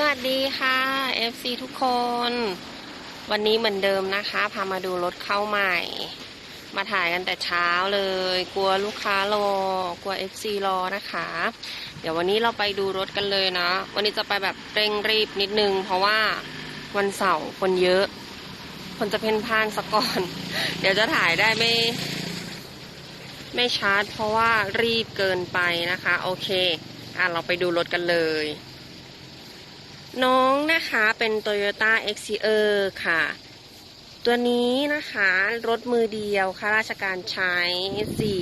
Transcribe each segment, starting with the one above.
สวัสดีค่ะ FC ทุกคน วันนี้เหมือนเดิมนะคะ พามาดูรถเข้าใหม่ มาถ่ายกันแต่เช้าเลย กลัวลูกค้ารอกลัว FC รอนะคะ เดี๋ยววันนี้เราไปดูรถกันเลยนะ วันนี้จะไปแบบเร่งรีบนิดนึง เพราะว่าวันเสาร์คนเยอะ คนจะเพ่นพ่านสะก่อน เดี๋ยวจะถ่ายได้ไม่ไม่ชัดเพราะว่ารีบเกินไปนะคะ โอเค อะเราไปดูรถกันเลย น้องนะคะเป็น Toyota x c e r ค่ะ ตัวนี้นะคะรถมือเดียวข้าราชการใช้สี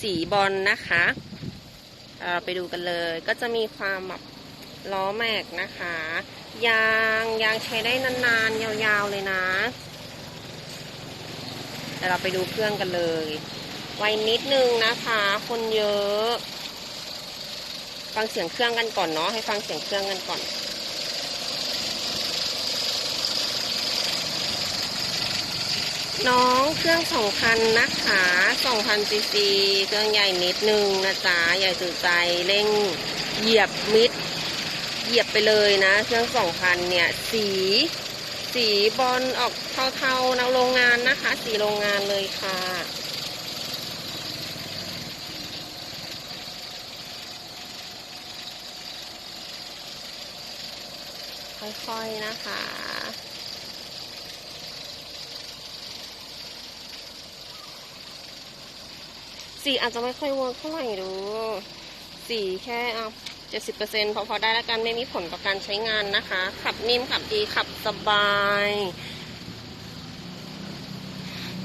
สีบอลนะคะเราไปดูกันเลยก็จะมีความแบบล้อแม็กนะคะ ยางยางใช้ได้นานๆ ยาวๆเลยนะเดี๋ยวเราไปดูเครื่องกันเลย ไว้นิดนึงนะคะ คนเยอะ ฟังเสียงเครื่องกันก่อนเนาะให้ฟังเสียงเครื่องกันก่อน น้องเครื่องสองพันนะคะสองพันซีซีเครื่องใหญ่นิดนึงนะจ๊ะใหญ่จุดใจเร่งเหยียบมิด เหยียบไปเลยนะ เครื่องสองพันเนี่ย สี สีบอลออกเทาๆนะโรงงานนะคะ สีโรงงานเลยค่ะค่อยๆนะคะ สีอาจจะไม่ค่อยเวิร์กเท่าไหร่ดู สีแค่เอาเจ็ดสิบเปอร์เซ็นต์พอพอได้แล้วกันไม่มีผลต่อการใช้งานนะคะ ขับนิ่มขับดีขับสบาย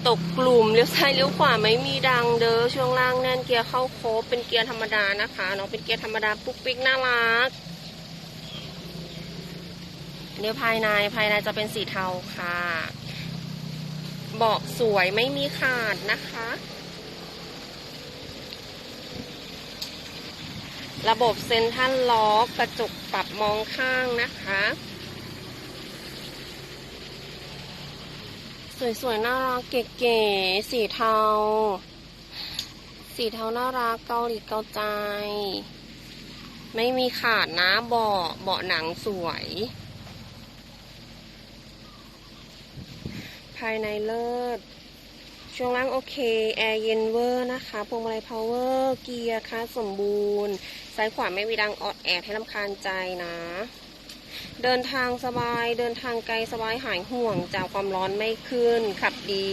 ตกกลุ่มเลี้ยวซ้ายเลี้ยวขวาไม่มีดังเด้อช่วงล่างแน่นเกียร์เข้าโค้งเป็นเกียร์ธรรมดานะคะเนาะเป็นเกียร์ธรรมดาปุ๊กปิ๊กน่ารักเดี๋ยวภายในภายในจะเป็นสีเทาค่ะเบาะสวยไม่มีขาดนะคะ ระบบเซ็นทรัลล็อกกระจกปรับมองข้างนะคะ สวยๆ น่ารักเก๋ๆ สีเทา สีเทาน่ารักเกาหลีเกาใจ ไม่มีขาดนะเบาะเบาะหนังสวย ภายในเลิศ ช่วงล่างโอเค แอร์เย็นเวอร์นะคะพวงมาลัยพาวเวอร์ เกียร์ค่ะสมบูรณ์ ซ้ายขวาไม่มีดังออดแอดให้ลำคาญใจนะ เดินทางสบาย เดินทางไกลสบายหายห่วงจากความร้อนไม่ขึ้น ขับดี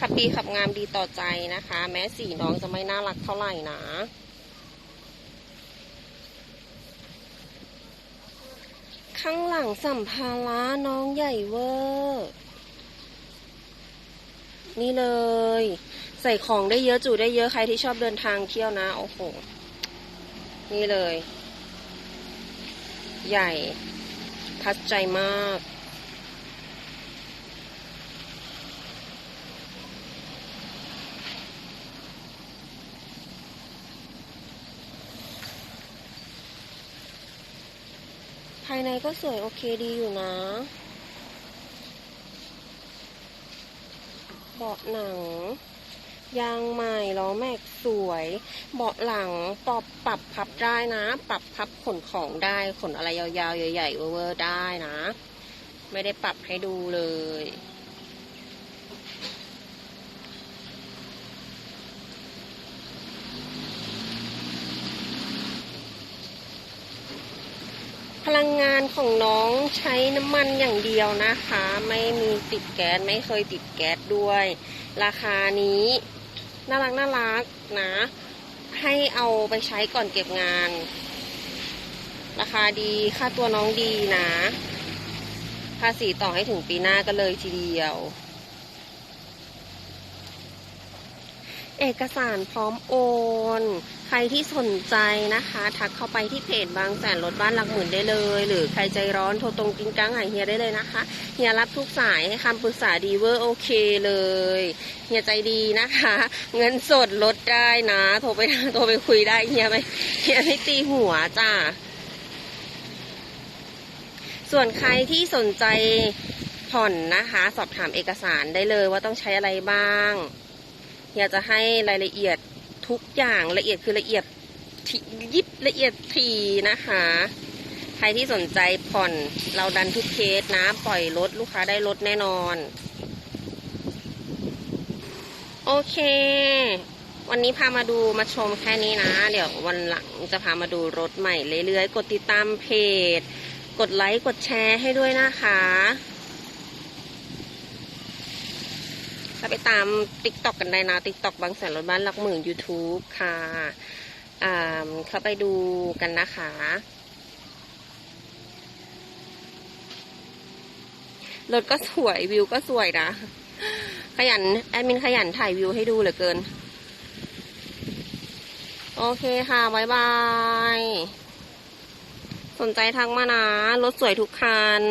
ขับดีขับงามดีต่อใจนะคะ แม้สีน้องจะไม่น่ารักเท่าไหร่นะข้างหลังสัมภาระน้องใหญ่เวอร์ นี่เลย ใส่ของได้เยอะจุได้เยอะใครที่ชอบเดินทางเที่ยวนะ โอ้โห นี่เลย ใหญ่ ทัดใจมากภายในก็สวยโอเคดีอยู่นะ บาะหนัง ยางใหม่ล้อแม็กสวย เบาะหลังปรับปรับพับได้นะ ปรับพับขนของได้ขนอะไรยาวๆ ใหญ่ๆเวอร์ๆได้นะ ไม่ได้ปรับให้ดูเลย ลังงานของน้องใช้น้ำมันอย่างเดียวนะคะ ไม่มีติดแก๊สไม่เคยติดแก๊สด้วย ราคานี้น่ารักน่ารักนะ ให้เอาไปใช้ก่อนเก็บงาน ราคาดีค่าตัวน้องดีนะ ภาษีต่อให้ถึงปีหน้าก็เลยทีเดียว เอกสารพร้อมโอน ใครที่สนใจนะคะ ทักเข้าไปที่เพจบางแสนรถบ้านหลักหมื่นได้เลย หรือใครใจร้อนโทรตรงจริงจังหาเฮียได้เลยนะคะ เฮียรับทุกสายให้คำปรึกษาดีเวอร์โอเคเลย เฮียใจดีนะคะ เงินสดลดได้นะ โทรไปโทรไปคุยได้เฮียไม่เฮียไม่ตีหัวจ้าส่วนใครที่สนใจผ่อนนะคะ สอบถามเอกสารได้เลยว่าต้องใช้อะไรบ้าง อยากจะให้รายละเอียดทุกอย่างละเอียดคือละเอียดยิบละเอียดทีนะคะ ใครที่สนใจผ่อนเราดันทุกเคสนะ ปล่อยรถลูกค้าได้รถแน่นอน โอเค วันนี้พามาดูมาชมแค่นี้นะ เดี๋ยววันหลังจะพามาดูรถใหม่เรื่อยๆ กดติดตามเพจ กดไลค์ กดแชร์ให้ด้วยนะคะ ถ้าไปตามติ๊กต็อกกันได้นะติ๊กต็อกบางแสนรถบ้านหลักหมื่น YouTube ค่ะเข้าไปดูกันนะคะ รถก็สวยวิวก็สวยนะ ขยัน แอดมินขยันถ่ายวิวให้ดูเหลือเกิน โอเคค่ะ บ๊ายบาย สนใจทักมานะ รถสวยทุกคัน